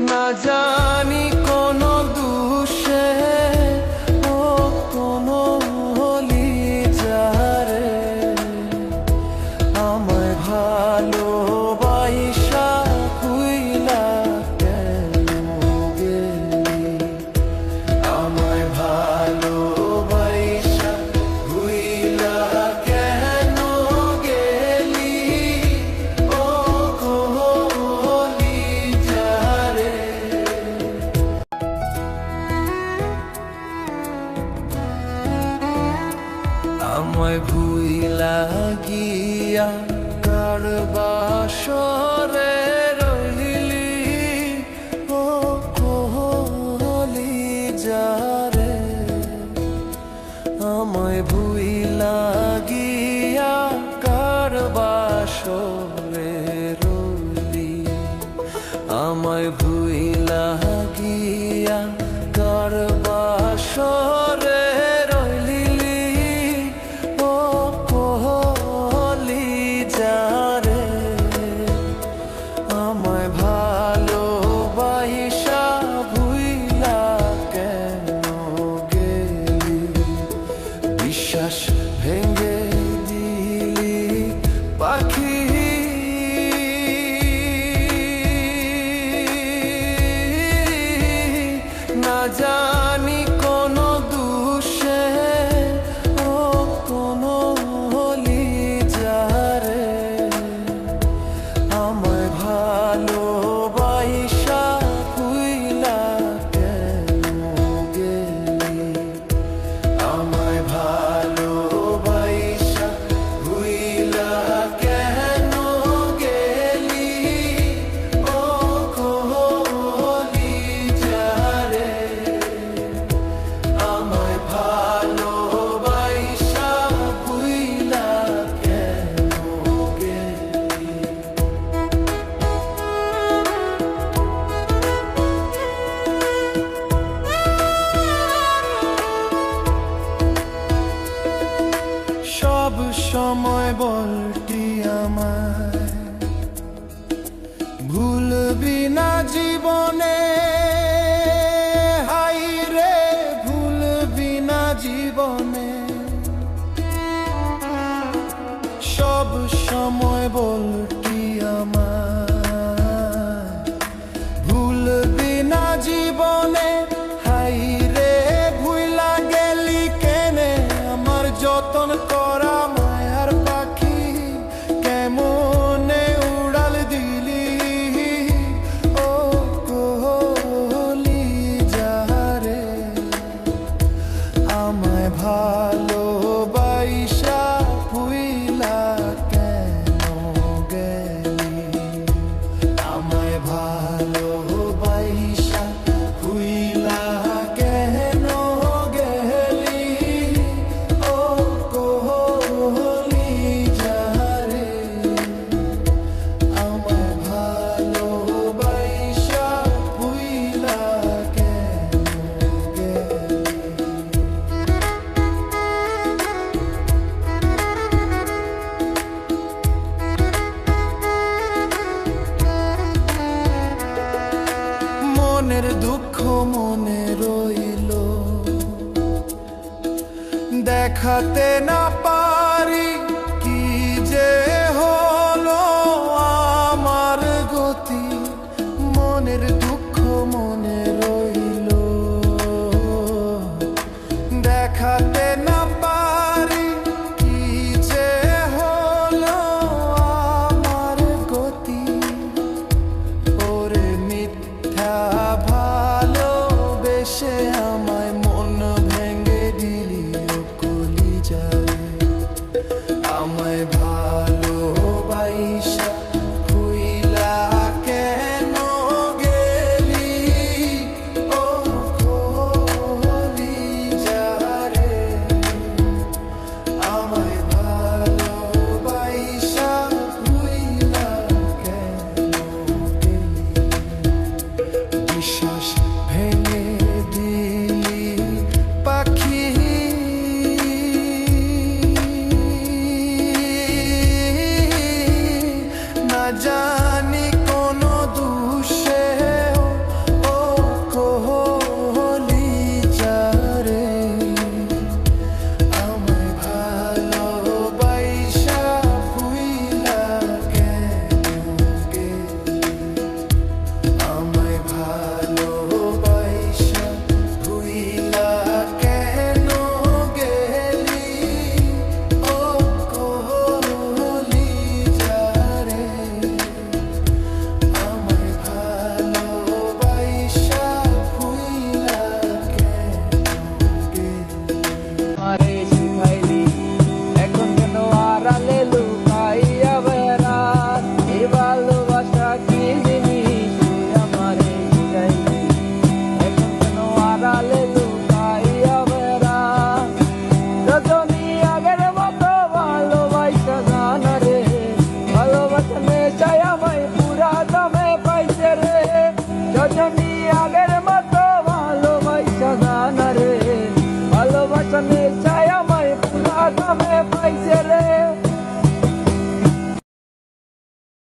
না জানি আমায় ভুইলা গিয়া কার বাসরে রহিলি ও কোহলি যারে? আমায় ভুইলা গিয়া কার বাসরে আমায় ভুইলা গিয়া কার Şaş penge değil Bak সময় বলটা মনে রইল। দেখাতে না পারি কি যে হলো আমার গতি। মনের দুঃখ মনে রইল। দেখাতে